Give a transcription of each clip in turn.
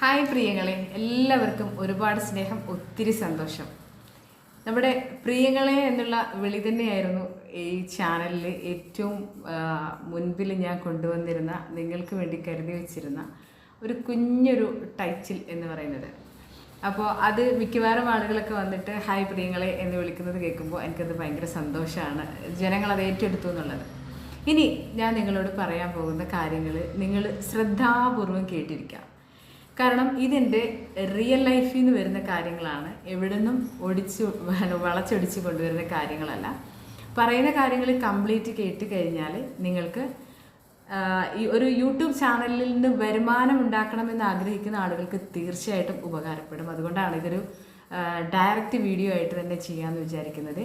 Hi പ്രിയങ്ങളെ എല്ലാവർക്കും ഒരുപാട് സ്നേഹം ഒത്തിരി സന്തോഷം. നമ്മുടെ പ്രിയങ്ങളെ എന്നുള്ള വിളി തന്നെയായിരുന്നു ഈ ചാനലിൽ ഏറ്റവും മുൻപിൽ ഞാൻ കൊണ്ടുവന്നിരുന്ന നിങ്ങൾക്ക് വേണ്ടി കരുതി വച്ചിരുന്ന ഒരു കുഞ്ഞൊരു ടൈറ്റിൽ എന്ന് പറയുന്നത്. അപ്പോൾ അത് മിക്കവാറും ആളുകളൊക്കെ വന്നിട്ട് ഹായ് പ്രിയങ്ങളെ എന്ന് വിളിക്കുന്നത് കേൾക്കുമ്പോൾ എനിക്കത് ഭയങ്കര സന്തോഷമാണ്. ജനങ്ങളത് ഏറ്റെടുത്തു എന്നുള്ളത്. ഇനി ഞാൻ നിങ്ങളോട് പറയാൻ പോകുന്ന കാര്യങ്ങൾ നിങ്ങൾ ശ്രദ്ധാപൂർവം കേട്ടിരിക്കാം. കാരണം ഇതിന്റെ റിയൽ ലൈഫിൽ നിന്ന് വരുന്ന കാര്യങ്ങളാണ്. എവിടുന്നും ഒടിച്ച് വളച്ചൊടിച്ച് കൊണ്ടുവരുന്ന കാര്യങ്ങളല്ല. പറയുന്ന കാര്യങ്ങൾ കംപ്ലീറ്റ് കേട്ട് കഴിഞ്ഞാൽ നിങ്ങൾക്ക് ഈ ഒരു യൂട്യൂബ് ചാനലിൽ നിന്ന് വരുമാനം ഉണ്ടാക്കണമെന്ന് ആഗ്രഹിക്കുന്ന ആളുകൾക്ക് തീർച്ചയായിട്ടും ഉപകാരപ്പെടും. അതുകൊണ്ടാണ് ഇതൊരു ഡയറക്റ്റ് വീഡിയോ ആയിട്ട് തന്നെ ചെയ്യാമെന്ന് വിചാരിക്കുന്നത്.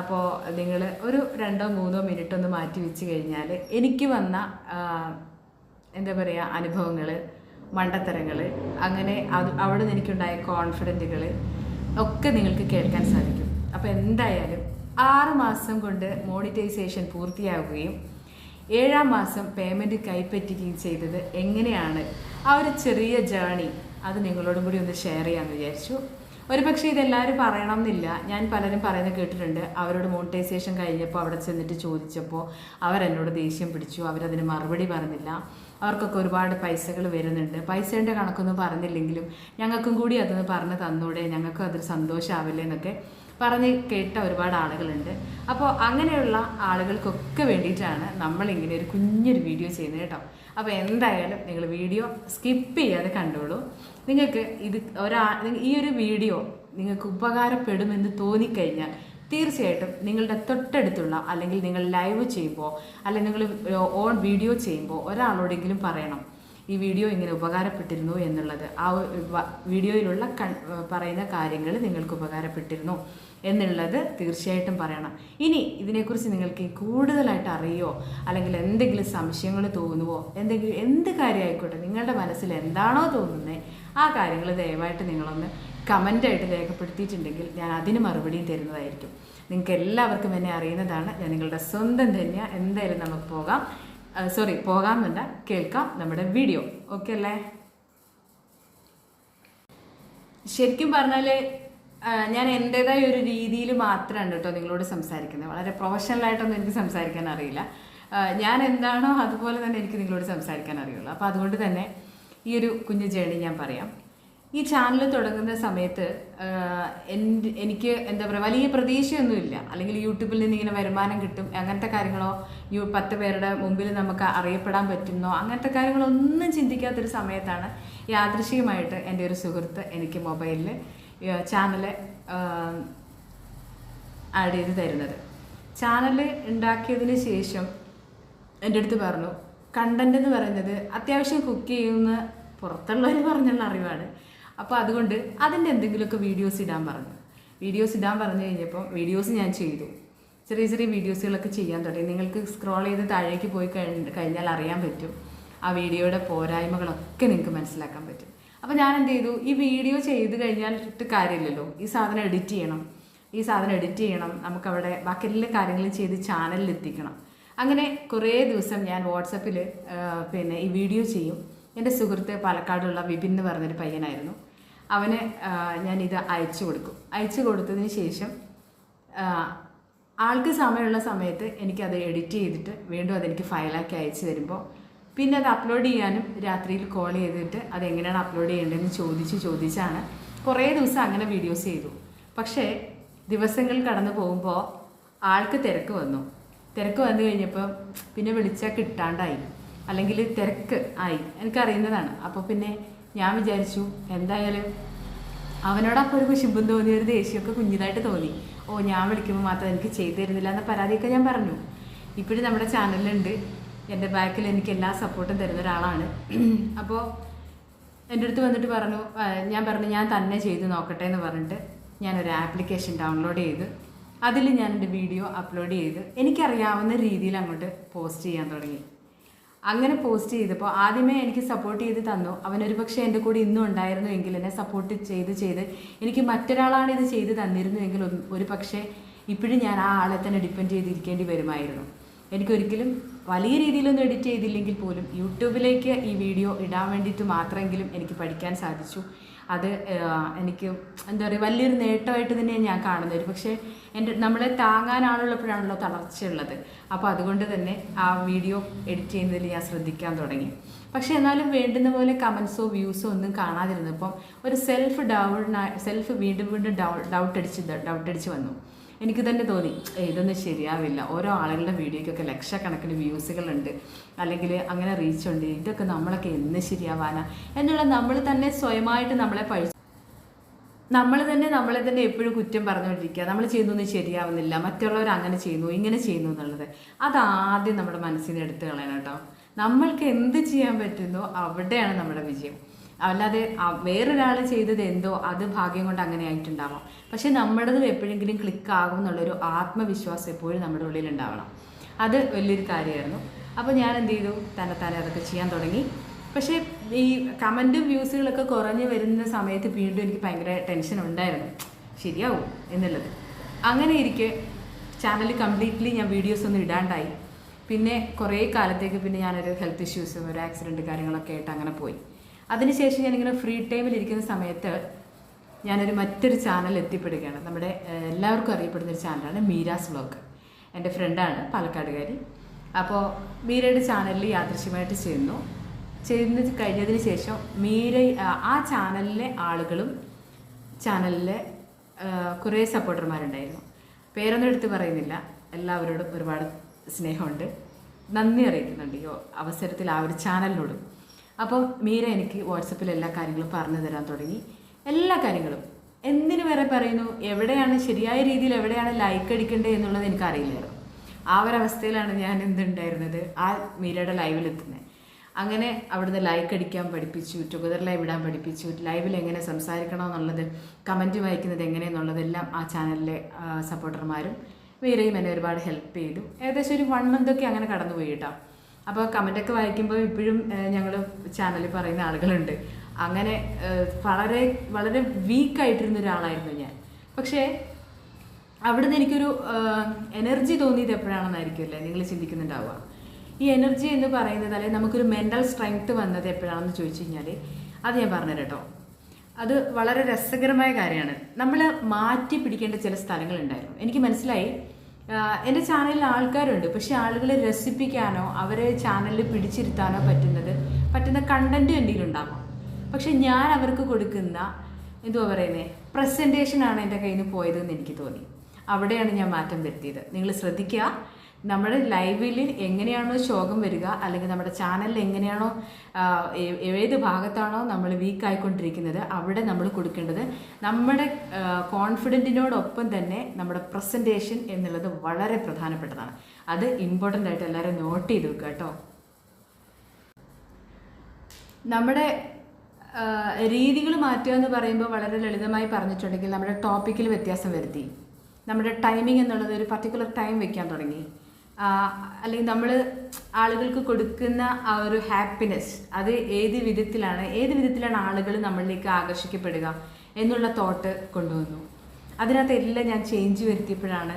അപ്പോൾ നിങ്ങൾ ഒരു രണ്ടോ മൂന്നോ മിനിറ്റ് ഒന്ന് മാറ്റി വെച്ച് കഴിഞ്ഞാൽ എനിക്ക് വന്ന എന്താ പറയുക അനുഭവങ്ങൾ മണ്ടത്തരങ്ങൾ അങ്ങനെ അത് അവിടെ നിന്ന് എനിക്കുണ്ടായ കോൺഫിഡന്റുകൾ ഒക്കെ നിങ്ങൾക്ക് കേൾക്കാൻ സാധിക്കും. അപ്പോൾ എന്തായാലും ആറ് മാസം കൊണ്ട് മോണിറ്റൈസേഷൻ പൂർത്തിയാവുകയും ഏഴാം മാസം പേയ്മെന്റ് കൈപ്പറ്റുകയും ചെയ്തത് എങ്ങനെയാണ്? ആ ഒരു ചെറിയ ജേണി അത് നിങ്ങളോടും കൂടി ഒന്ന് ഷെയർ ചെയ്യാമെന്ന് വിചാരിച്ചു. ഒരു പക്ഷേ ഇതെല്ലാവരും പറയണം എന്നില്ല ഞാൻ പലരും പറയുന്നത് കേട്ടിട്ടുണ്ട്. അവരോട് മോണിറ്റൈസേഷൻ കഴിഞ്ഞപ്പോൾ അവിടെ ചെന്നിട്ട് ചോദിച്ചപ്പോൾ അവരെന്നോട് ദേഷ്യം പിടിച്ചു. അവരതിന് മറുപടി പറഞ്ഞില്ല. അവർക്കൊക്കെ ഒരുപാട് പൈസകൾ വരുന്നുണ്ട്. പൈസേന്റെ കണക്കൊന്നും പറഞ്ഞില്ലെങ്കിലും ഞങ്ങൾക്കും കൂടി അതൊന്ന് പറഞ്ഞ് തന്നൂടെ? ഞങ്ങൾക്കും അതൊരു സന്തോഷമാവില്ലേ എന്നൊക്കെ പറഞ്ഞ് കേട്ട ഒരുപാട് ആളുകളുണ്ട്. അപ്പോൾ അങ്ങനെയുള്ള ആളുകൾക്കൊക്കെ വേണ്ടിയിട്ടാണ് നമ്മളിങ്ങനെ ഒരു കുഞ്ഞൊരു വീഡിയോ ചെയ്യുന്നത് കേട്ടോ. അപ്പോൾ എന്തായാലും നിങ്ങൾ വീഡിയോ സ്കിപ്പ് ചെയ്യാതെ കണ്ടോളൂ. നിങ്ങൾക്ക് ഇത് ഒരാ ഈ ഒരു വീഡിയോ നിങ്ങൾക്ക് ഉപകാരപ്പെടുമെന്ന് തോന്നിക്കഴിഞ്ഞാൽ തീർച്ചയായിട്ടും നിങ്ങളുടെ തൊട്ടടുത്തുള്ള അല്ലെങ്കിൽ നിങ്ങൾ ലൈവ് ചെയ്യുമ്പോൾ അല്ലെങ്കിൽ നിങ്ങൾ ഓൺ വീഡിയോ ചെയ്യുമ്പോൾ ഒരാളോടെങ്കിലും പറയണം. ഈ വീഡിയോ ഇങ്ങനെ ഉപകാരപ്പെട്ടിരുന്നു എന്നുള്ളത്. ആ വീഡിയോയിലുള്ള പറയുന്ന കാര്യങ്ങൾ നിങ്ങൾക്ക് ഉപകാരപ്പെട്ടിരുന്നു. എന്നുള്ളത് തീർച്ചയായിട്ടും പറയണം. ഇനി ഇതിനെക്കുറിച്ച് നിങ്ങൾക്ക് കൂടുതലായിട്ട് അറിയോ? അല്ലെങ്കിൽ എന്തെങ്കിലും സംശയങ്ങൾ തോന്നുവോ? എന്തെങ്കിലും എന്ത് കാര്യമായിക്കോട്ടെ നിങ്ങളുടെ മനസ്സിൽ എന്താണോ തോന്നുന്നത് ആ കാര്യങ്ങൾ ദയവായിട്ട് നിങ്ങളൊന്ന് കമന്റായിട്ട് രേഖപ്പെടുത്തിയിട്ടുണ്ടെങ്കിൽ ഞാൻ അതിന് മറുപടിയും തരുന്നതായിരിക്കും. നിങ്ങൾക്ക് എല്ലാവർക്കും എന്നെ അറിയുന്നതാണ്. ഞാൻ നിങ്ങളുടെ സ്വന്തം ധന്യ. എന്തായാലും നമുക്ക് പോകാം. സോറി പോകാം വേണ്ട കേൾക്കാം നമ്മുടെ വീഡിയോ. ഓക്കെ അല്ലേ? ശരിക്കും പറഞ്ഞാൽ ഞാൻ എന്റെതായ ഒരു രീതിയിൽ മാത്രമാണ് കേട്ടോ നിങ്ങളോട് സംസാരിക്കുന്നത്. വളരെ പ്രൊഫഷണലായിട്ടൊന്നും എനിക്ക് സംസാരിക്കാൻ അറിയില്ല. ഞാൻ എന്താണോ അതുപോലെ തന്നെ എനിക്ക് നിങ്ങളോട് സംസാരിക്കാൻ അറിയുള്ളൂ. അപ്പോൾ അതുകൊണ്ട് തന്നെ ഈ ഒരു കുഞ്ഞു ജേണി ഞാൻ പറയാം. ഈ ചാനൽ തുടങ്ങുന്ന സമയത്ത് എനിക്ക് എന്താ പറയുക വലിയ പ്രതീക്ഷയൊന്നുമില്ല. അല്ലെങ്കിൽ യൂട്യൂബിൽ നിന്ന് ഇങ്ങനെ വരുമാനം കിട്ടും. അങ്ങനത്തെ കാര്യങ്ങളോ യു പത്ത് പേരുടെ മുമ്പിൽ നമുക്ക് അറിയപ്പെടാൻ പറ്റുന്നോ അങ്ങനത്തെ കാര്യങ്ങളൊന്നും ചിന്തിക്കാത്തൊരു സമയത്താണ് യാദൃശികമായിട്ട് എന്റെ ഒരു സുഹൃത്ത് എനിക്ക് മൊബൈലിൽ ചാനൽ ആഡ് ചെയ്ത് തരുന്നത്. ചാനൽ ഉണ്ടാക്കിയതിന് ശേഷം എന്റെ അടുത്ത് പറഞ്ഞു കണ്ടന്റ് എന്ന് പറയുന്നത് അത്യാവശ്യം കുക്ക് ചെയ്യുന്ന പുറത്തുള്ളവർ പറഞ്ഞുള്ള അറിവാണ്. അപ്പോൾ അതുകൊണ്ട് അതിന്റെ എന്തെങ്കിലുമൊക്കെ വീഡിയോസ് ഇടാൻ പറഞ്ഞു. വീഡിയോസ് ഇടാൻ പറഞ്ഞു കഴിഞ്ഞപ്പോൾ വീഡിയോസ് ഞാൻ ചെയ്തു. ചെറിയ ചെറിയ വീഡിയോസുകളൊക്കെ ചെയ്യാൻ തുടങ്ങി. നിങ്ങൾക്ക് സ്ക്രോൾ ചെയ്ത് താഴേക്ക് പോയി കഴിഞ്ഞാൽ അറിയാൻ പറ്റും. ആ വീഡിയോയുടെ പോരായ്മകളൊക്കെ നിങ്ങൾക്ക് മനസ്സിലാക്കാൻ പറ്റും. അപ്പോൾ ഞാൻ എന്ത് ചെയ്തു ഈ വീഡിയോ ചെയ്ത് കഴിഞ്ഞാൽ ഇട്ട് കാര്യമില്ലല്ലോ. ഈ സാധനം എഡിറ്റ് ചെയ്യണം. ഈ സാധനം എഡിറ്റ് ചെയ്യണം. നമുക്കവിടെ ബാക്കി എല്ലാ കാര്യങ്ങളും ചെയ്ത് ചാനലിൽ എത്തിക്കണം അങ്ങനെ കുറേ ദിവസം ഞാൻ വാട്സപ്പിൽ പിന്നെ ഈ വീഡിയോ ചെയ്യും. എന്റെ സുഹൃത്ത് പാലക്കാടുള്ള വിപിൻ എന്ന് പറഞ്ഞൊരു പയ്യനായിരുന്നു. അവന് ഞാനിത് അയച്ചു കൊടുക്കും. അയച്ചു കൊടുത്തതിന് ശേഷം ആൾക്ക് സമയമുള്ള സമയത്ത് എനിക്കത് എഡിറ്റ് ചെയ്തിട്ട് വീണ്ടും അതെനിക്ക് ഫയലാക്കി അയച്ചു തരുമ്പോൾ പിന്നെ അത് അപ്ലോഡ് ചെയ്യാനും രാത്രിയിൽ കോൾ ചെയ്തിട്ട് അതെങ്ങനെയാണ് അപ്ലോഡ് ചെയ്യേണ്ടതെന്ന് ചോദിച്ച് ചോദിച്ചാണ് കുറേ ദിവസം അങ്ങനെ വീഡിയോസ് ചെയ്തു. പക്ഷേ ദിവസങ്ങൾ കടന്നു പോകുമ്പോൾ ആൾക്ക് തിരക്ക് വന്നു. തിരക്ക് വന്നു കഴിഞ്ഞപ്പോൾ പിന്നെ വിളിച്ചാൽ കിട്ടാണ്ടായി. അല്ലെങ്കിൽ തിരക്ക് ആയി. എനിക്കറിയുന്നതാണ്. അപ്പോൾ പിന്നെ ഞാൻ വിചാരിച്ചു എന്തായാലും അവനോടപ്പോൾ ഒരു കുശുമ്പും തോന്നി ഒരു ദേഷ്യമൊക്കെ കുഞ്ഞിതായിട്ട് തോന്നി. ഓ ഞാൻ വിളിക്കുമ്പോൾ മാത്രം എനിക്ക് ചെയ്തു തരുന്നില്ല എന്ന പരാതിയൊക്കെ ഞാൻ പറഞ്ഞു. ഇപ്പോഴും നമ്മുടെ ചാനലിലുണ്ട് എന്റെ ബാക്കിൽ എനിക്ക് എല്ലാ സപ്പോർട്ടും തരുന്ന ഒരാളാണ്. അപ്പോൾ എന്റെ അടുത്ത് വന്നിട്ട് പറഞ്ഞു ഞാൻ പറഞ്ഞു ഞാൻ തന്നെ ചെയ്ത് നോക്കട്ടെ എന്ന് പറഞ്ഞിട്ട് ഞാനൊരു ആപ്ലിക്കേഷൻ ഡൗൺലോഡ് ചെയ്ത് അതിൽ ഞാൻ എന്റെ വീഡിയോ അപ്ലോഡ് ചെയ്ത് എനിക്കറിയാവുന്ന രീതിയിൽ അങ്ങോട്ട് പോസ്റ്റ് ചെയ്യാൻ തുടങ്ങി. അങ്ങനെ പോസ്റ്റ് ചെയ്തപ്പോൾ ആദ്യമേ എനിക്ക് സപ്പോർട്ട് ചെയ്ത് തന്നു. അവനൊരു പക്ഷേ എന്റെ കൂടെ ഇന്നും ഉണ്ടായിരുന്നു എങ്കിൽ എന്നെ സപ്പോർട്ട് ചെയ്ത് ചെയ്ത് എനിക്ക് മറ്റൊരാളാണ് ഇത് ചെയ്ത് തന്നിരുന്നുവെങ്കിൽ ഒരു- പക്ഷേ ഇപ്പോഴും ഞാൻ ആ ആളെ തന്നെ ഡിപ്പെൻഡ് ചെയ്തിരിക്കേണ്ടി വരുമായിരുന്നു. എനിക്കൊരിക്കലും വലിയ രീതിയിലൊന്നും എഡിറ്റ് ചെയ്തില്ലെങ്കിൽ പോലും യൂട്യൂബിലേക്ക് ഈ വീഡിയോ ഇടാൻ വേണ്ടിയിട്ട് മാത്രമെങ്കിലും എനിക്ക് പഠിക്കാൻ സാധിച്ചു. അത് എനിക്ക് എന്താ പറയുക വലിയൊരു നേട്ടമായിട്ട് തന്നെയാണ് ഞാൻ കാണുന്നത്. പക്ഷേ എന്റെ നമ്മളെ താങ്ങാനാണുള്ളപ്പോഴാണല്ലോ തളർച്ചയുള്ളത്. അപ്പോൾ അതുകൊണ്ട് തന്നെ ആ വീഡിയോ എഡിറ്റ് ചെയ്യുന്നതിൽ ഞാൻ ശ്രദ്ധിക്കാൻ തുടങ്ങി. പക്ഷേ എന്നാലും വേണ്ടുന്ന പോലെ കമൻസോ വ്യൂസോ ഒന്നും കാണാതിരുന്നപ്പം ഒരു സെൽഫ് ഡൗൺ സെൽഫ് വീണ്ടും വീണ്ടും ഡൗ ഡൗട്ട് അടിച്ച് ഡൗട്ട് അടിച്ച് വന്നു. എനിക്ക് തന്നെ തോന്നി "ഏയ് ഇതൊന്നും ശരിയാവില്ല. ഓരോ ആളുകളുടെ വീഡിയോയ്ക്കൊക്കെ ലക്ഷക്കണക്കിന് വ്യൂസുകളുണ്ട്. അല്ലെങ്കിൽ അങ്ങനെ റീച്ച് ഉണ്ട്. ഇതൊക്കെ നമ്മളൊക്കെ എന്ന് ശരിയാവാനാ? എന്നുള്ള നമ്മൾ തന്നെ സ്വയമായിട്ട് നമ്മളെ പഴി നമ്മൾ തന്നെ നമ്മളെ തന്നെ എപ്പോഴും കുറ്റം പറഞ്ഞുകൊണ്ടിരിക്കുക. നമ്മൾ ചെയ്യുന്നൊന്നും ശരിയാവുന്നില്ല. മറ്റുള്ളവർ അങ്ങനെ ചെയ്യുന്നു ഇങ്ങനെ ചെയ്യുന്നു എന്നുള്ളത്. അതാദ്യം നമ്മുടെ മനസ്സിനെ എടുത്തു കളയണം കേട്ടോ. നമ്മൾക്ക് എന്ത് ചെയ്യാൻ പറ്റുന്നോ അവിടെയാണ് നമ്മുടെ വിജയം. അല്ലാതെ വേറൊരാൾ ചെയ്തത് എന്തോ അത് ഭാഗ്യം കൊണ്ട് അങ്ങനെ ആയിട്ടുണ്ടാവാം. പക്ഷേ നമ്മുടേതും എപ്പോഴെങ്കിലും ക്ലിക്ക് ആകും എന്നുള്ളൊരു ആത്മവിശ്വാസം എപ്പോഴും നമ്മുടെ ഉള്ളിൽ ഉണ്ടാവണം. അത് വലിയൊരു കാര്യമായിരുന്നു. അപ്പോൾ ഞാൻ എന്ത് ചെയ്തു? തന്നെ തന്നെ അതൊക്കെ ചെയ്യാൻ തുടങ്ങി. പക്ഷേ ഈ കമന്റും വ്യൂസുകളൊക്കെ കുറഞ്ഞു വരുന്ന സമയത്ത് വീണ്ടും എനിക്ക് ഭയങ്കര ടെൻഷൻ ഉണ്ടായിരുന്നു. ശരിയാവും എന്നുള്ളത്. അങ്ങനെ ഇരിക്കെ ചാനൽ കംപ്ലീറ്റ്ലി ഞാൻ വീഡിയോസ് ഒന്നും ഇടാണ്ടായി. പിന്നെ കുറേ കാലത്തേക്ക് പിന്നെ ഞാനൊരു ഹെൽത്ത് ഇഷ്യൂസും ഒരു ആക്സിഡന്റ് കാര്യങ്ങളൊക്കെ ആയിട്ട് അങ്ങനെ പോയി. അതിനുശേഷം ഞാനിങ്ങനെ ഫ്രീ ടൈമിൽ ഇരിക്കുന്ന സമയത്ത് ഞാനൊരു മറ്റൊരു ചാനൽ എത്തിപ്പെടുകയാണ്. നമ്മുടെ എല്ലാവർക്കും അറിയപ്പെടുന്ന ഒരു ചാനലാണ് മീരാസ് വ്ലോഗ് എന്റെ ഫ്രണ്ടാണ് പാലക്കാടുകാരി. അപ്പോൾ മീരയുടെ ചാനലിൽ യാദൃശ്യമായിട്ട് ചെയ്യുന്നു. ചെയ്യുന്ന കഴിഞ്ഞതിന് ശേഷം മീര ആ- ചാനലിലെ ആളുകളും ചാനലിലെ കുറേ സപ്പോർട്ടർമാരുണ്ടായിരുന്നു പേരൊന്നും എടുത്ത് പറയുന്നില്ല. എല്ലാവരോടും ഒരുപാട് സ്നേഹമുണ്ട്. നന്ദി അറിയിക്കുന്നുണ്ട് ഈ അവസരത്തിൽ ആ ഒരു ചാനലിനോടും അപ്പം മീര എനിക്ക് വാട്സപ്പിൽ എല്ലാ കാര്യങ്ങളും പറഞ്ഞു തരാൻ തുടങ്ങി. എല്ലാ കാര്യങ്ങളും. എന്തിനു വരെ പറയുന്നു? എവിടെയാണ് ശരിയായ രീതിയിൽ എവിടെയാണ് ലൈക്ക് അടിക്കേണ്ടത് എന്നുള്ളത് എനിക്കറിയില്ലായിരുന്നു. ആ ഒരവസ്ഥയിലാണ് ഞാൻ എന്തുണ്ടായിരുന്നത്? ആ മീരയുടെ ലൈവിലെത്തുന്നത് അങ്ങനെ അവിടുന്ന് ലൈക്ക് അടിക്കാൻ പഠിപ്പിച്ചു ടുഗദർ ലൈവ് ഇടാൻ പഠിപ്പിച്ചു. ലൈവിൽ എങ്ങനെ സംസാരിക്കണം എന്നുള്ളത് കമന്റ് വായിക്കുന്നത് എങ്ങനെയെന്നുള്ളതെല്ലാം ആ ചാനലിലെ സപ്പോർട്ടർമാരും മീരയും എന്നെ ഒരുപാട് ഹെൽപ്പ് ചെയ്തു. ഏകദേശം ഒരു വൺ മന്തൊക്കെ അങ്ങനെ കടന്നുപോയി കേട്ടോ. അപ്പോൾ കമന്റൊക്കെ വായിക്കുമ്പോൾ ഇപ്പോഴും ഞങ്ങൾ ചാനലിൽ പറയുന്ന ആളുകളുണ്ട്. അങ്ങനെ വളരെ വളരെ വീക്കായിട്ടിരുന്ന ഒരാളായിരുന്നു ഞാൻ. പക്ഷേ അവിടുന്ന് എനിക്കൊരു എനർജി തോന്നിയത് എപ്പോഴാണെന്നായിരിക്കുമല്ലേ നിങ്ങൾ ചിന്തിക്കുന്നുണ്ടാവുക. ഈ എനർജി എന്ന് പറയുന്നത് അല്ലെങ്കിൽ നമുക്കൊരു മെന്റൽ സ്ട്രെങ്ത് വന്നത് എപ്പോഴാണെന്ന് ചോദിച്ചു കഴിഞ്ഞാൽ അത് ഞാൻ പറഞ്ഞുതരാം കേട്ടോ. അത് വളരെ രസകരമായ കാര്യമാണ്. നമ്മൾ മാറ്റി പിടിക്കേണ്ട ചില സ്ഥലങ്ങളുണ്ടായിരുന്നു. എനിക്ക് മനസ്സിലായി എന്റെ ചാനലിൽ ആൾക്കാരുണ്ട്. പക്ഷെ ആളുകളെ രസിപ്പിക്കാനോ അവരെ ചാനലിൽ പിടിച്ചിരുത്താനോ പറ്റുന്നത് പറ്റുന്ന കണ്ടന്റ് എന്റെ ഉണ്ടാകും പക്ഷെ ഞാൻ അവർക്ക് കൊടുക്കുന്ന എന്തുവാ പറയുന്നത് പ്രസന്റേഷനാണ് എന്റെ കയ്യിൽ നിന്ന് പോയതെന്ന് എനിക്ക് തോന്നി. അവിടെയാണ് ഞാൻ മാറ്റം വരുത്തിയത്. നിങ്ങൾ ശ്രദ്ധിക്കുക. നമ്മുടെ ലൈവിൽ എങ്ങനെയാണോ ശോകം വരിക അല്ലെങ്കിൽ നമ്മുടെ ചാനലിൽ എങ്ങനെയാണോ ഏത് ഭാഗത്താണോ നമ്മൾ വീക്ക് ആയിക്കൊണ്ടിരിക്കുന്നത് അവിടെ നമ്മൾ കൊടുക്കേണ്ടത് നമ്മുടെ കോൺഫിഡന്റിനോടൊപ്പം തന്നെ നമ്മുടെ പ്രസന്റേഷൻ എന്നുള്ളത് വളരെ പ്രധാനപ്പെട്ടതാണ്. അത് ഇമ്പോർട്ടന്റ് ആയിട്ട് എല്ലാവരും നോട്ട് ചെയ്ത് വെക്കുക കേട്ടോ. നമ്മുടെ രീതികൾ മാറ്റുക എന്ന് പറയുമ്പോൾ വളരെ ലളിതമായി പറഞ്ഞിട്ടുണ്ടെങ്കിൽ നമ്മുടെ ടോപ്പിക്കിൽ വ്യത്യാസം വരുത്തി. നമ്മുടെ ടൈമിംഗ് എന്നുള്ളത് ഒരു പർട്ടിക്കുലർ ടൈം വെക്കാൻ തുടങ്ങി. അല്ലെങ്കിൽ നമ്മൾ ആളുകൾക്ക് കൊടുക്കുന്ന ആ ഒരു ഹാപ്പിനെസ് അത് ഏത് വിധത്തിലാണ് ഏത് വിധത്തിലാണ് ആളുകൾ നമ്മളിലേക്ക് ആകർഷിക്കപ്പെടുക എന്നുള്ള തോട്ട് കൊണ്ടുവന്നു. അതിനകത്ത് എല്ലാം ഞാൻ ചേഞ്ച് വരുത്തിയപ്പോഴാണ്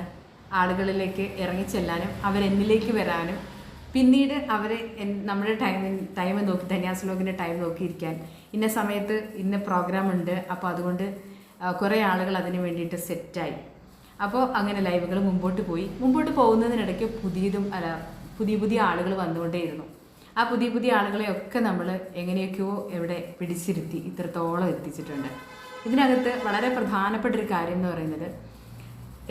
ആളുകളിലേക്ക് ഇറങ്ങിച്ചെല്ലാനും അവരെന്നിലേക്ക് വരാനും പിന്നീട് അവരെ നമ്മുടെ ടൈം ടൈം നോക്കി ധന്യാസ് ലോകിന്റെ ടൈം നോക്കിയിരിക്കാൻ. ഇന്ന സമയത്ത് ഇന്ന പ്രോഗ്രാം ഉണ്ട് അപ്പോൾ അതുകൊണ്ട് കുറേ ആളുകൾ അതിന് വേണ്ടിയിട്ട് സെറ്റായി അപ്പോൾ അങ്ങനെ ലൈവുകൾ മുമ്പോട്ട് പോയി. മുമ്പോട്ട് പോകുന്നതിനിടയ്ക്ക് പുതിയതും അല്ല പുതിയ പുതിയ ആളുകൾ വന്നുകൊണ്ടേയിരുന്നു. ആ പുതിയ പുതിയ ആളുകളെയൊക്കെ നമ്മൾ എങ്ങനെയൊക്കെയോ എവിടെ പിടിച്ചിരുത്തി ഇത്രത്തോളം എത്തിച്ചിട്ടുണ്ട്. ഇതിനകത്ത് വളരെ പ്രധാനപ്പെട്ട ഒരു കാര്യം എന്ന് പറയുന്നത്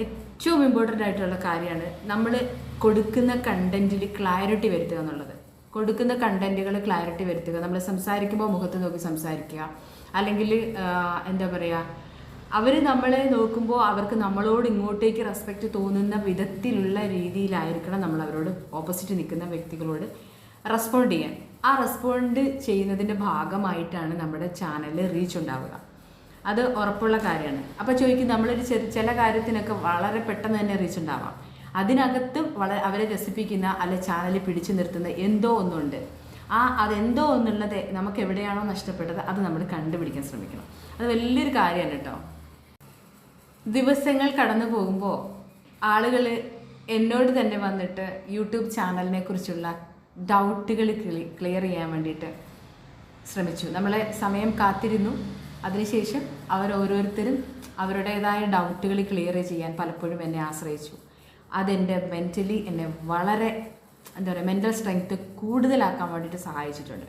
ഏറ്റവും ഇമ്പോർട്ടന്റ് ആയിട്ടുള്ള കാര്യമാണ് നമ്മൾ കൊടുക്കുന്ന കണ്ടന്റിൽ ക്ലാരിറ്റി വരുത്തുക എന്നുള്ളത്. കൊടുക്കുന്ന കണ്ടന്റുകൾ ക്ലാരിറ്റി വരുത്തുക. നമ്മൾ സംസാരിക്കുമ്പോൾ മുഖത്ത് നോക്കി സംസാരിക്കുക. അല്ലെങ്കിൽ എന്താ പറയുക അവർ നമ്മളെ നോക്കുമ്പോൾ അവർക്ക് നമ്മളോട് ഇങ്ങോട്ടേക്ക് റെസ്പെക്റ്റ് തോന്നുന്ന വിധത്തിലുള്ള രീതിയിലായിരിക്കണം നമ്മൾ അവരോട് ഓപ്പോസിറ്റ് നിൽക്കുന്ന വ്യക്തികളോട് റെസ്പോണ്ട് ചെയ്യാൻ. ആ റെസ്പോണ്ട് ചെയ്യുന്നതിന്റെ ഭാഗമായിട്ടാണ് നമ്മുടെ ചാനലിൽ റീച്ച് ഉണ്ടാവുക. അത് ഉറപ്പുള്ള കാര്യമാണ്. അപ്പോൾ ചോദിക്കും നമ്മളൊരു ചില കാര്യത്തിനൊക്കെ വളരെ പെട്ടെന്ന് തന്നെ റീച്ച് ഉണ്ടാവാം. അതിനകത്ത് വളരെ അവരെ രസിപ്പിക്കുന്ന അല്ലെ ചാനലിൽ പിടിച്ചു നിർത്തുന്ന എന്തോ ഒന്നുണ്ട്. ആ അതെന്തോ ഒന്നുള്ളത് നമുക്ക് എവിടെയാണോ നഷ്ടപ്പെട്ടത് അത് നമ്മൾ കണ്ടുപിടിക്കാൻ ശ്രമിക്കണം. അത് വലിയൊരു കാര്യമാണ് കേട്ടോ. ദിവസങ്ങൾ കടന്നു പോകുമ്പോൾ ആളുകൾ എന്നോട് തന്നെ വന്നിട്ട് യൂട്യൂബ് ചാനലിനെ കുറിച്ചുള്ള ഡൗട്ടുകൾ ക്ലിയർ ചെയ്യാൻ വേണ്ടിയിട്ട് ശ്രമിച്ചു. നമ്മളെ സമയം കാത്തിരുന്നു. അതിനുശേഷം അവർ ഓരോരുത്തരും അവരുടേതായ ഡൗട്ടുകൾ ക്ലിയർ ചെയ്യാൻ പലപ്പോഴും എന്നെ ആശ്രയിച്ചു. അതെന്റെ മെന്റലി എന്നെ വളരെ എന്താ പറയുക മെന്റൽ സ്ട്രെങ്ത്ത് കൂടുതലാക്കാൻ വേണ്ടിയിട്ട് സഹായിച്ചിട്ടുണ്ട്.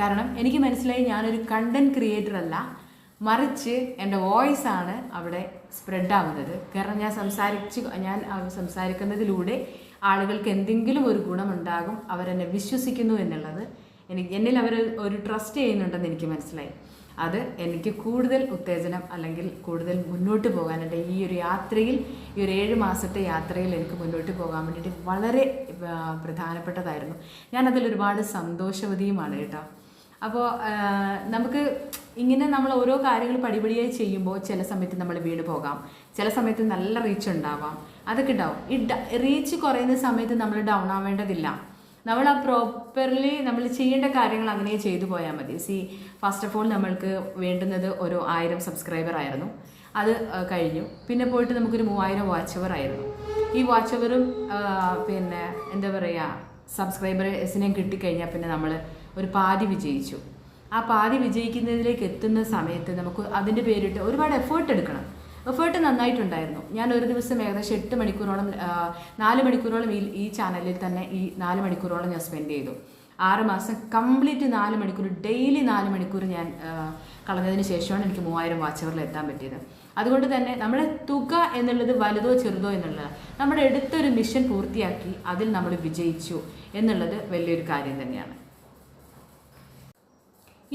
കാരണം എനിക്ക് മനസ്സിലായി ഞാനൊരു കണ്ടന്റ് ക്രിയേറ്റർ അല്ല മറിച്ച് എന്റെ വോയിസ് ആണ് അവിടെ സ്പ്രെഡ് ആവുന്നത് കാരണം ഞാൻ സംസാരിച്ച് ഞാൻ സംസാരിക്കുന്നതിലൂടെ ആളുകൾക്ക് എന്തെങ്കിലും ഒരു ഗുണമുണ്ടാകും അവരെന്നെ വിശ്വസിക്കുന്നു എന്നുള്ളത് എനിക്ക് എന്നിൽ അവർ ഒരു ട്രസ്റ്റ് ചെയ്യുന്നുണ്ടെന്ന് എനിക്ക് മനസ്സിലായി. അത് എനിക്ക് കൂടുതൽ ഉത്തേജനം അല്ലെങ്കിൽ കൂടുതൽ മുന്നോട്ട് പോകാൻ എന്റെ ഈ ഒരു യാത്രയിൽ ഈ ഒരു ഏഴ് മാസത്തെ യാത്രയിൽ എനിക്ക് മുന്നോട്ട് പോകാൻ വേണ്ടിയിട്ട് വളരെ പ്രധാനപ്പെട്ടതായിരുന്നു. ഞാനതിൽ ഒരുപാട് സന്തോഷവതിയുമാണ് കേട്ടോ. അപ്പോൾ നമുക്ക് ഇങ്ങനെ നമ്മൾ ഓരോ കാര്യങ്ങൾ പടിപടിയായി ചെയ്യുമ്പോൾ ചില സമയത്ത് നമ്മൾ വീണ് പോകാം. ചില സമയത്ത് നല്ല റീച്ച് ഉണ്ടാവാം. അതൊക്കെ ഉണ്ടാവും. ഈ റീച്ച് കുറയുന്ന സമയത്ത് നമ്മൾ ഡൗൺ ആവേണ്ടതില്ല. നമ്മൾ ആ പ്രോപ്പർലി നമ്മൾ ചെയ്യേണ്ട കാര്യങ്ങൾ അങ്ങനെ ചെയ്തു പോയാൽ മതി. സി ഫസ്റ്റ് ഓഫ് ഓൾ നമ്മൾക്ക് വേണ്ടുന്നത് ഒരു ആയിരം സബ്സ്ക്രൈബർ ആയിരുന്നു. അത് കഴിഞ്ഞു. പിന്നെ പോയിട്ട് നമുക്കൊരു മൂവായിരം വാച്ച് അവർ ആയിരുന്നു. ഈ വാച്ച് അവറും പിന്നെ എന്താ പറയുക സബ്സ്ക്രൈബേഴ്സിനെയും കിട്ടിക്കഴിഞ്ഞാൽ പിന്നെ നമ്മൾ ഒരു പാതി വിജയിച്ചു. ആ പാതി വിജയിക്കുന്നതിലേക്ക് എത്തുന്ന സമയത്ത് നമുക്ക് അതിന്റെ പേരിട്ട് ഒരുപാട് എഫേർട്ട് എടുക്കണം. എഫേർട്ട് നന്നായിട്ടുണ്ടായിരുന്നു. ഞാൻ ഒരു ദിവസം ഏകദേശം എട്ട് മണിക്കൂറോളം നാല് മണിക്കൂറോളം ഈ ഈ ചാനലിൽ തന്നെ ഈ നാല് മണിക്കൂറോളം ഞാൻ സ്പെൻഡ് ചെയ്തു. ആറ് മാസം കംപ്ലീറ്റ് നാല് മണിക്കൂർ ഡെയിലി നാല് മണിക്കൂർ ഞാൻ കളഞ്ഞതിന് ശേഷമാണ് എനിക്ക് മൂവായിരം വാച്ചവറിൽ എത്താൻ പറ്റിയത്. അതുകൊണ്ട് തന്നെ നമ്മുടെ തുക എന്നുള്ളത് വലുതോ ചെറുതോ എന്നുള്ളത് നമ്മുടെ എടുത്തൊരു മിഷൻ പൂർത്തിയാക്കി അതിൽ നമ്മൾ വിജയിച്ചു എന്നുള്ളത് വലിയൊരു കാര്യം തന്നെയാണ്.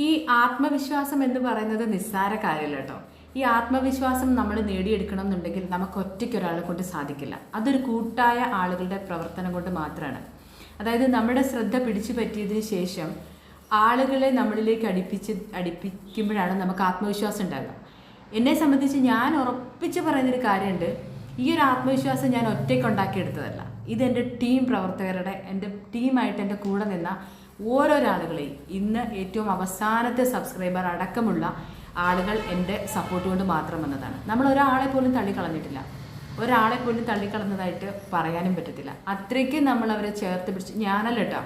ഈ ആത്മവിശ്വാസം എന്ന് പറയുന്നത് നിസ്സാര കാര്യമല്ല കേട്ടോ ഈ ആത്മവിശ്വാസം നമ്മൾ നേടിയെടുക്കണം എന്നുണ്ടെങ്കിൽ നമുക്ക് ഒറ്റയ്ക്ക് ഒരാളെ കൊണ്ട് സാധിക്കില്ല. അതൊരു കൂട്ടായ ആളുകളുടെ പ്രവർത്തനം കൊണ്ട് മാത്രമാണ്. അതായത് നമ്മുടെ ശ്രദ്ധ പിടിച്ചു പറ്റിയതിന് ശേഷം ആളുകളെ നമ്മളിലേക്ക് അടുപ്പിച്ച് അടുപ്പിക്കുമ്പോഴാണ് നമുക്ക് ആത്മവിശ്വാസം ഉണ്ടാകുക എന്നെ സംബന്ധിച്ച് ഞാൻ ഉറപ്പിച്ച് പറയുന്നൊരു കാര്യമുണ്ട്. ഈ ഒരു ആത്മവിശ്വാസം ഞാൻ ഒറ്റയ്ക്ക് ഉണ്ടാക്കിയെടുത്തതല്ല. ഇത് എന്റെ ടീം പ്രവർത്തകരുടെ എന്റെ ടീമായിട്ട് എന്റെ കൂടെ നിന്ന ഓരോരാളുകളെയും ഇന്ന് ഏറ്റവും അവസാനത്തെ സബ്സ്ക്രൈബർ അടക്കമുള്ള ആളുകൾ എന്റെ സപ്പോർട്ട് കൊണ്ട് മാത്രം വന്നതാണ് നമ്മൾ ഒരാളെ പോലും തള്ളിക്കളഞ്ഞിട്ടില്ല. ഒരാളെ പോലും തള്ളിക്കളഞ്ഞതായിട്ട് പറയാനും പറ്റത്തില്ല. അത്രയ്ക്ക് നമ്മൾ അവരെ ചേർത്ത് പിടിച്ച് ഞാനല്ല കേട്ടോ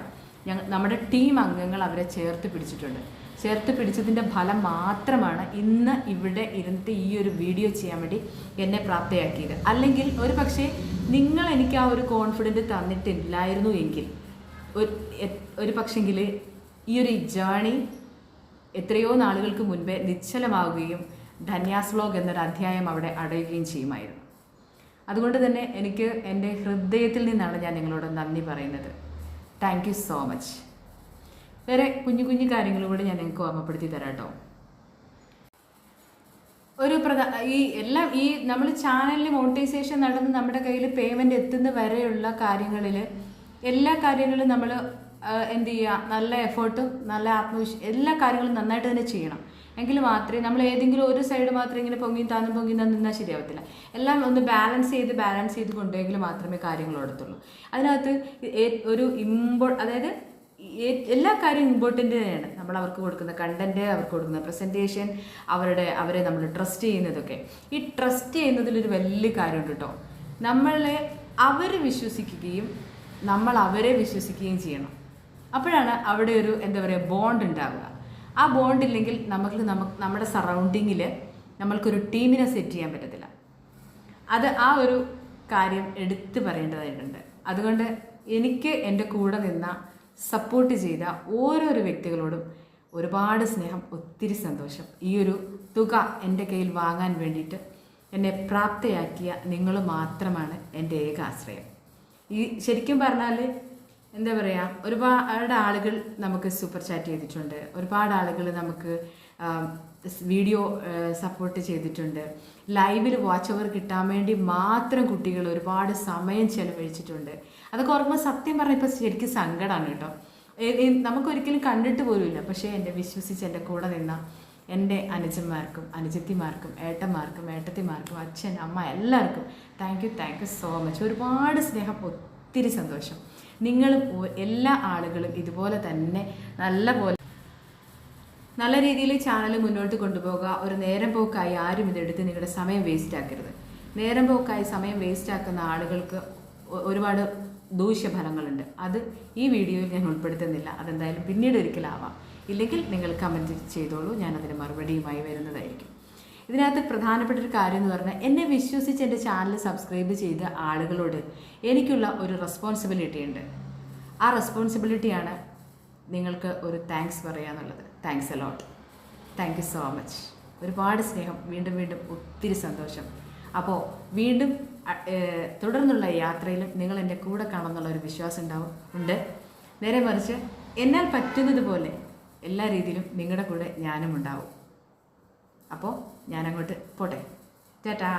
ഞങ്ങൾ നമ്മുടെ ടീം അംഗങ്ങൾ അവരെ ചേർത്ത് പിടിച്ചിട്ടുണ്ട്. ചേർത്ത് പിടിച്ചതിന്റെ ഫലം മാത്രമാണ് ഇന്ന് ഇവിടെ ഇരുന്നിട്ട് ഈ ഒരു വീഡിയോ ചെയ്യാൻ വേണ്ടി എന്നെ പ്രാപ്തയാക്കിയത്. അല്ലെങ്കിൽ ഒരു പക്ഷേ നിങ്ങൾ എനിക്ക് ആ ഒരു കോൺഫിഡന്റ് തന്നിട്ടില്ലായിരുന്നു എങ്കിൽ ഒരു ഒരു പക്ഷെങ്കിൽ ഈ ഒരു ജേണി എത്രയോ നാളുകൾക്ക് മുൻപേ നിശ്ചലമാവുകയും ധന്യാസ് വ്ലോഗ് എന്നൊരു അധ്യായം അവിടെ അടയുകയും ചെയ്യുമായിരുന്നു. അതുകൊണ്ട് തന്നെ എനിക്ക് എന്റെ ഹൃദയത്തിൽ നിന്നാണ് ഞാൻ നിങ്ങളോട് നന്ദി പറയുന്നത്. താങ്ക് യു സോ മച്ച് വേറെ കുഞ്ഞു കുഞ്ഞു കാര്യങ്ങളും കൂടി ഞാൻ നിങ്ങൾക്ക് ഓർമ്മപ്പെടുത്തി തരാം കേട്ടോ. ഒരു പ്രധാ ഈ എല്ലാം ഈ നമ്മൾ ചാനലിൽ മോണിറ്റൈസേഷൻ നടന്ന് നമ്മുടെ കയ്യിൽ പേയ്മെന്റ് എത്തുന്ന വരെയുള്ള കാര്യങ്ങളിൽ എല്ലാ കാര്യങ്ങളും നമ്മൾ എന്ത് ചെയ്യുക? നല്ല എഫേർട്ടും നല്ല ആത്മവിശ്വ എല്ലാ കാര്യങ്ങളും നന്നായിട്ട് തന്നെ ചെയ്യണം. എങ്കിൽ മാത്രമേ നമ്മൾ ഏതെങ്കിലും ഒരു സൈഡ് മാത്രം ഇങ്ങനെ പൊങ്ങി താന്നും പൊങ്ങി താന്നും നിന്നാൽ ശരിയാവത്തില്ല. എല്ലാം ഒന്ന് ബാലൻസ് ചെയ്ത് ബാലൻസ് ചെയ്ത് കൊണ്ടുപോയെങ്കിൽ മാത്രമേ കാര്യങ്ങൾ ഓടത്തുള്ളൂ. അതിനകത്ത് ഒരു ഇമ്പോ അതായത് എല്ലാ കാര്യവും ഇമ്പോർട്ടന്റ് തന്നെയാണ്. നമ്മൾ അവർക്ക് കൊടുക്കുന്ന കണ്ടന്റ് അവർക്ക് കൊടുക്കുന്ന പ്രസന്റേഷൻ അവരുടെ അവരെ നമ്മൾ ട്രസ്റ്റ് ചെയ്യുന്നതൊക്കെ. ഈ ട്രസ്റ്റ് ചെയ്യുന്നതിലൊരു വലിയ കാര്യമുണ്ട് കേട്ടോ. നമ്മളെ അവർ വിശ്വസിക്കുകയും നമ്മൾ അവരെ വിശ്വസിക്കുകയും ചെയ്യണം. അപ്പോഴാണ് അവിടെ ഒരു എന്താ പറയുക ബോണ്ട് ഉണ്ടാവുക. ആ ബോണ്ട് ഇല്ലെങ്കിൽ നമുക്ക് നമുക്ക് നമ്മുടെ സറൗണ്ടിങ്ങിൽ നമ്മൾക്കൊരു ടീമിനെ സെറ്റ് ചെയ്യാൻ പറ്റത്തില്ല. അത് ആ ഒരു കാര്യം എടുത്തു പറയേണ്ടതായിട്ടുണ്ട്. അതുകൊണ്ട് എനിക്ക് എന്റെ കൂടെ നിന്ന സപ്പോർട്ട് ചെയ്ത ഓരോരോ വ്യക്തികളോടും ഒരുപാട് സ്നേഹം ഒത്തിരി സന്തോഷം. ഈ ഒരു തുക എന്റെ കയ്യിൽ വാങ്ങാൻ വേണ്ടിയിട്ട് എന്നെ പ്രാപ്തയാക്കിയ നിങ്ങൾ മാത്രമാണ് എന്റെ ഏക ആശ്രയം. ഈ ശരിക്കും പറഞ്ഞാൽ എന്താ പറയുക ഒരുപാട് ആളുകൾ നമുക്ക് സൂപ്പർ ചാറ്റ് ചെയ്തിട്ടുണ്ട്. ഒരുപാട് ആളുകൾ നമുക്ക് വീഡിയോ സപ്പോർട്ട് ചെയ്തിട്ടുണ്ട്. ലൈവിൽ വാച്ച് കിട്ടാൻ വേണ്ടി മാത്രം കുട്ടികൾ ഒരുപാട് സമയം ചെലവഴിച്ചിട്ടുണ്ട്. അതൊക്കെ ഓർക്കുമ്പോൾ സത്യം പറഞ്ഞാൽ ഇപ്പം ശരിക്കും സങ്കടമാണ് കേട്ടോ. നമുക്കൊരിക്കലും കണ്ടിട്ട് പോലുമില്ല. പക്ഷേ എന്റെ വിശ്വസിച്ച് എന്റെ കൂടെ നിന്ന എന്റെ അനുജന്മാർക്കും അനുജത്തിമാർക്കും ഏട്ടന്മാർക്കും ഏട്ടത്തിമാർക്കും അച്ഛൻ അമ്മ എല്ലാവർക്കും thank you thank you so much ഒരുപാട് സ്നേഹം ഒത്തിരി സന്തോഷം. നിങ്ങളും എല്ലാ ആളുകളും ഇതുപോലെ തന്നെ നല്ല പോലെ നല്ല രീതിയിൽ ചാനൽ മുന്നോട്ട് കൊണ്ടുപോകുക. ഒരു നേരം പോക്കായി ആരും ഇതെടുത്ത് നിങ്ങളുടെ സമയം വേസ്റ്റ് ആക്കരുത്. നേരം പോക്കായി സമയം വേസ്റ്റ് ആക്കുന്ന ആളുകൾക്ക് ഒരുപാട് ദൂഷ്യഫലങ്ങളുണ്ട്. അത് ഈ വീഡിയോയിൽ ഞാൻ ഉൾപ്പെടുത്തുന്നില്ല. അതെന്തായാലും പിന്നീട് ഒരിക്കലാവാം ഇല്ലെങ്കിൽ നിങ്ങൾ കമന്റ് ചെയ്തോളൂ. ഞാനതിന് മറുപടിയുമായി വരുന്നതായിരിക്കും. ഇതിനകത്ത് പ്രധാനപ്പെട്ട ഒരു കാര്യം എന്ന് പറഞ്ഞാൽ എന്നെ വിശ്വസിച്ച് എന്റെ ചാനൽ സബ്സ്ക്രൈബ് ചെയ്ത ആളുകളോട് എനിക്കുള്ള ഒരു റെസ്പോൺസിബിലിറ്റി ഉണ്ട്. ആ റെസ്പോൺസിബിലിറ്റിയാണ് നിങ്ങൾക്ക് ഒരു thanks പറയാന്നുള്ളത് thanks a lot thank you so much ഒരുപാട് സ്നേഹം. വീണ്ടും വീണ്ടും ഒത്തിരി സന്തോഷം. അപ്പോൾ വീണ്ടും തുടർന്നുള്ള യാത്രയിലും നിങ്ങൾ എന്റെ കൂടെ കാണുമെന്നുള്ള ഒരു വിശ്വാസം ഉണ്ടാവും. ഉണ്ട്. നേരെ മറിച്ച് എന്നാൽ പറ്റുന്നത് പോലെ എല്ലാ രീതിയിലും നിങ്ങളുടെ കൂടെ ഞാനും ഉണ്ടാവും അപ്പോൾ ഞാനങ്ങോട്ട് പോട്ടെ. ടാറ്റാ.